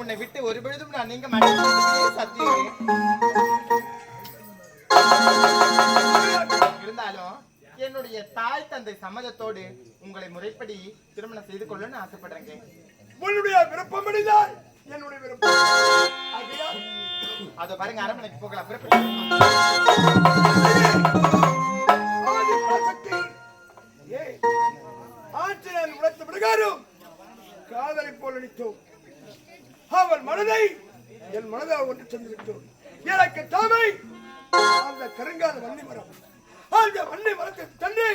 உன்னை விட்டு ஒரு பொழுதும் நான் நீங்க சத்தியம். இருந்தாலும் என்னுடைய தாய் தந்தை சம்மதத்தோடு உங்களை முறைப்படி திருமணம் செய்து கொள்ளணும்னு ஆசைப்படுறேங்க. உன்னுடைய விருப்பம் அடைந்தால் என்னுடைய விருப்பம். அதோ பாருங்க அரண்மனைக்கு போகலாம் பிறப்பு ஆஞ்சநேயன் உழைத்த பிரகாரம் காதலை போல் அளித்தோம் அவள் மனதை என் மனதாக ஒன்று சென்று விட்டோம் எனக்கு தாமை அந்த கருங்கால வன்னி மரம். அந்த வன்னி மரத்தை தந்து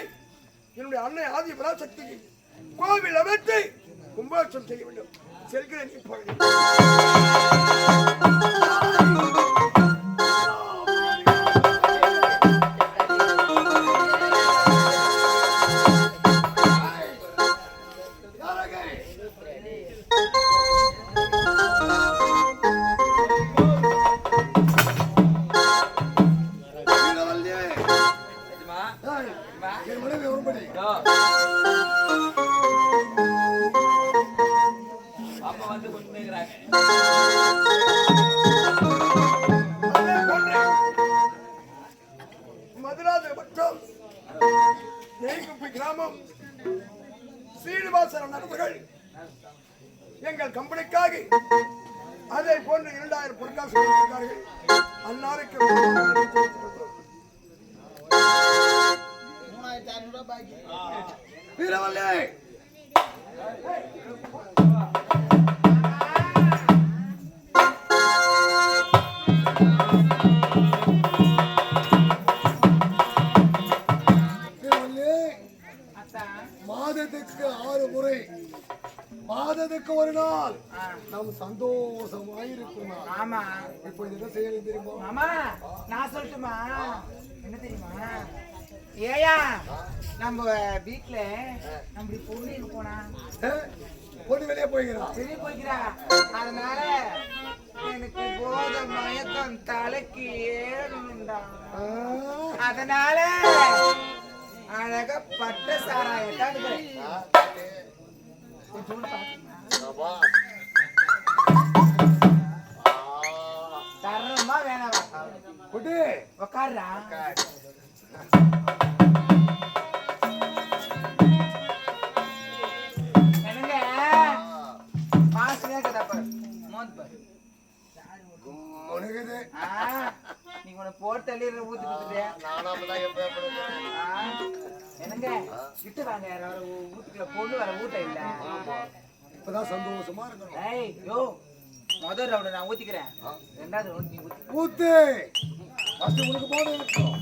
என்னுடைய அன்னை ஆதி பராசக்தி கோவில் அமைத்து கும்பாட்சம் செய்ய வேண்டும். செல்கிறேன் அதே போன்று மதுராந்தக பட்டம் நெய்குப்பி கிராமம் சீனிவாசன் நண்பர்கள் எங்கள் கம்பெனிக்காக அதே போன்று இரண்டாயிரம் பொற்காசு கொடுத்திருக்கார்கள் அன்னாருக்கு மாதத்துக்கு ஆறு முறை மாதத்துக்கு ஒரு நாள் நாம் சந்தோஷமாயிருக்கும்? நாள். ஆமா. இப்போ என்ன செய்யணும் தெரியுமா? மாமா நான் சொல்லட்டுமா? என்ன தெரியுமா? ஏயா நம்ம வீட்ல நம்ம பொண்ணு போனா? பொண்ணு வெளியே போய்கிறான் வெளியே போய்க்கிறா. அதனால எனக்கு போத மயக்கம் தலைக்கு ஏறணும்டா. அதனால அழகா பட்ட சாராயத்தான் கொஞ்சோண்டு பாத்தீங்கன்னா தரமா கிட்ட வாங்க யாராவது ஊ- ஊத்துக்குள்ள பொண்ணு வர ஊட்ட இல்ல. இப்பதான் சந்தோஷமா இருக்கணும். ஏய் யோ முதல் ரவுண்ட் நான் ஊத்திக்கிறேன். ரெண்டாவது ரவுண்ட் நீ ஊத்தி. ஊத்து. ஃபர்ஸ்ட் உனக்கு போட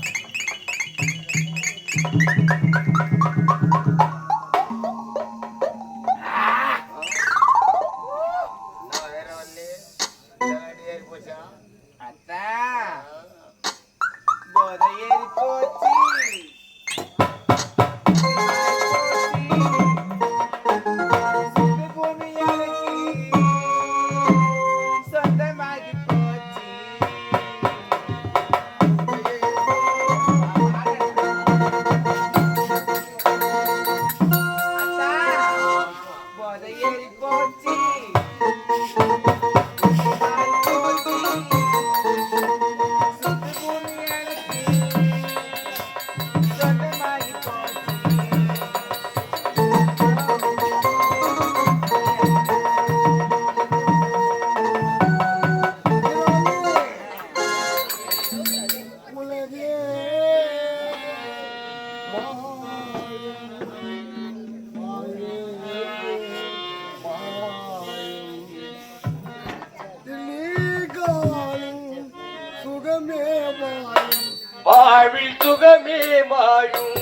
சுகமே வாயும்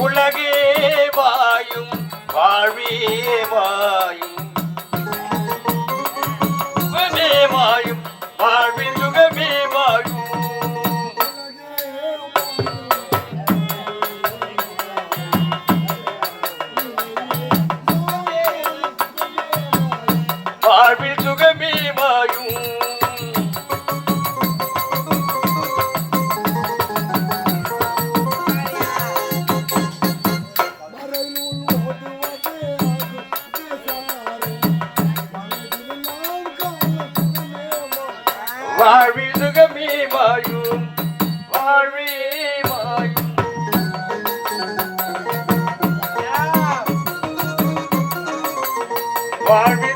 உலகே வாயும் வாழ்வே வாயும். வாழ்வி சுகமே வாயும் வாழ்வே வாயும்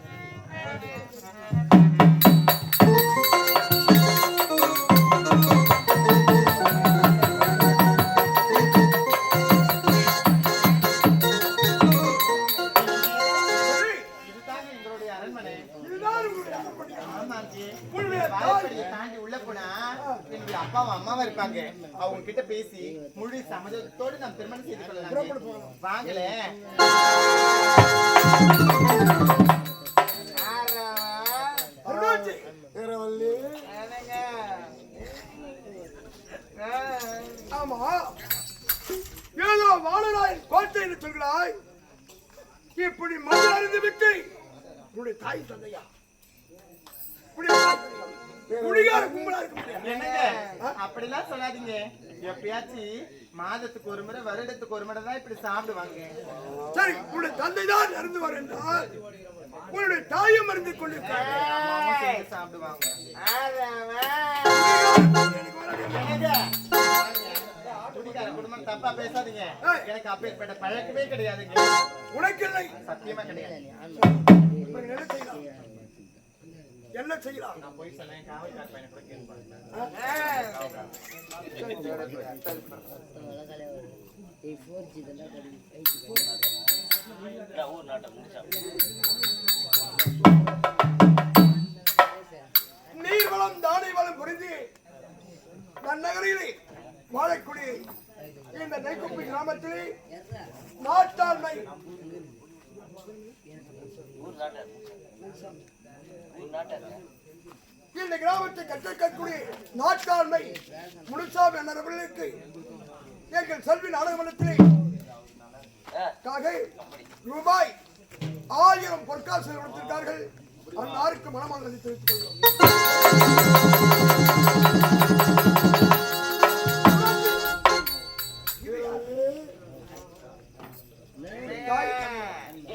முழு சம்மதத்தோடு நாம் திருமணம் செய்து கொள்ளலாம். வாங்கல. ஆமா. ஏதோ வானராயன் கோட்டை என்று சொல்கிறாய். இப்படி மது அறிந்து விட்டு உன்னுடைய தாய் தந்தையா? குடிகார கும்பலா இருக்க முடியாது. என்னங்க? அப்படிலாம் சொல்லாதீங்க. எப்பயாச்சும் மாதத்துக்கு ஒரு முறை வருடத்துக்கு ஒரு முறை தான் இப்படி சாப்பிடுவாங்க. சரி உன்னுடைய தந்தை தான் இறந்து வர என்றால் உன்னுடைய தாயும் இருந்து சேர்ந்து சாப்பிடுவாங்க. குடும்பம் தப்பா பேசாதீங்க. எனக்கு அப்பேற்பட்ட பழக்கமே கிடையாதுங்க. உனக்கு இல்லை சத்தியமா கிடையாது. என்ன செய்யலாம்? நான் போய் சொன்னேன் காவல்கார பையனை கூட கேட்பாங்க நீர் இந்த கிராமத்தை கட்டிருக்கக்கூடிய நாட்டாண்மை முழுசாமி அண்ணர்களுக்கு எங்கள் செல்வி நாடகமன்றத்திலே ரூபாய் ஆயிரம் பொற்காசு கொடுத்திருக்கார்கள். அன்னாருக்கு மனமானதை தெரிவித்துக் கொள்கிறோம்.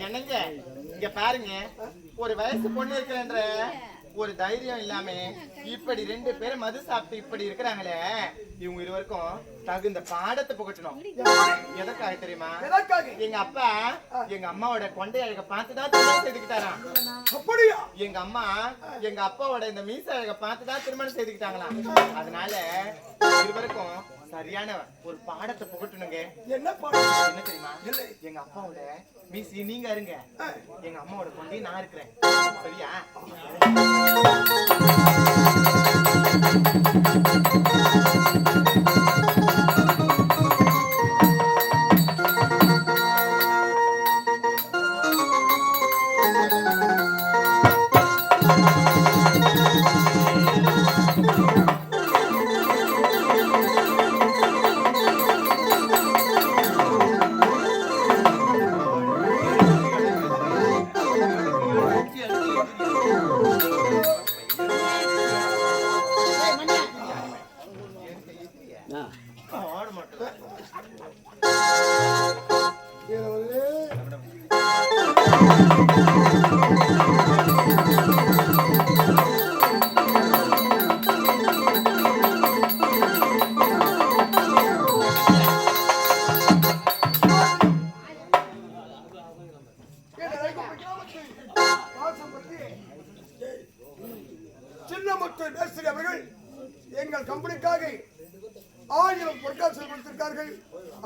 என்னங்க இங்க பாருங்க ஒரு வயசு பொண்ணு இருக்கிறன்ற ஒரு தைரியம் இல்லாம இப்படி ரெண்டு பேரும் மது சாப்பிட்டு இப்படி இருக்கிறாங்களே இவங்க இருவருக்கும் தகுந்த பாடத்தை புகட்டணும். எதற்காக தெரியுமா? எங்க அப்பா எங்க அம்மாவோட கொண்டை அழக பார்த்துதான் திருமணம் செய்துக்கிட்டாராம். அப்படியா? எங்க அம்மா எங்க அப்பாவோட இந்த மீச அழக பார்த்துதான் திருமணம் செய்துக்கிட்டாங்களாம். அதனால இருவருக்கும் சரியான ஒரு பாடத்தை புகட்டணுங்க. என்ன பாடம் என்ன தெரியுமா. எங்க அப்பாவோட மீசி நீங்க இருங்க எங்க அம்மாவோட கொண்டே நான் இருக்கிறேன் சரியா? フフフフフ。ஆயிரம் பொற்காசு கொடுத்திருக்கார்கள்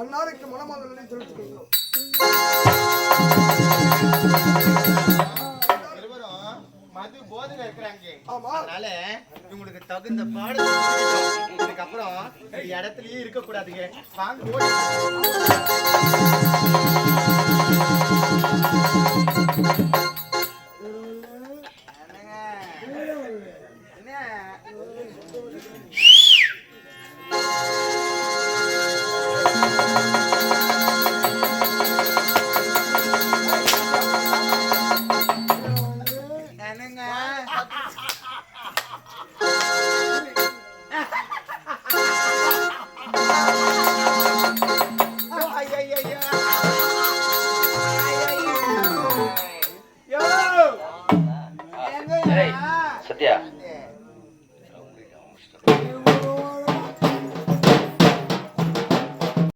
அன்னாருக்கு மனமாதலை தெரிவித்துக் கொள்கிறோம் மது போதையில இருக்கிறாங்க ஆமா. அதனால இவங்களுக்கு தகுந்த பாடம் இதுக்கப்புறம் இடத்துலயே இருக்க கூடாதுங்க வாங்க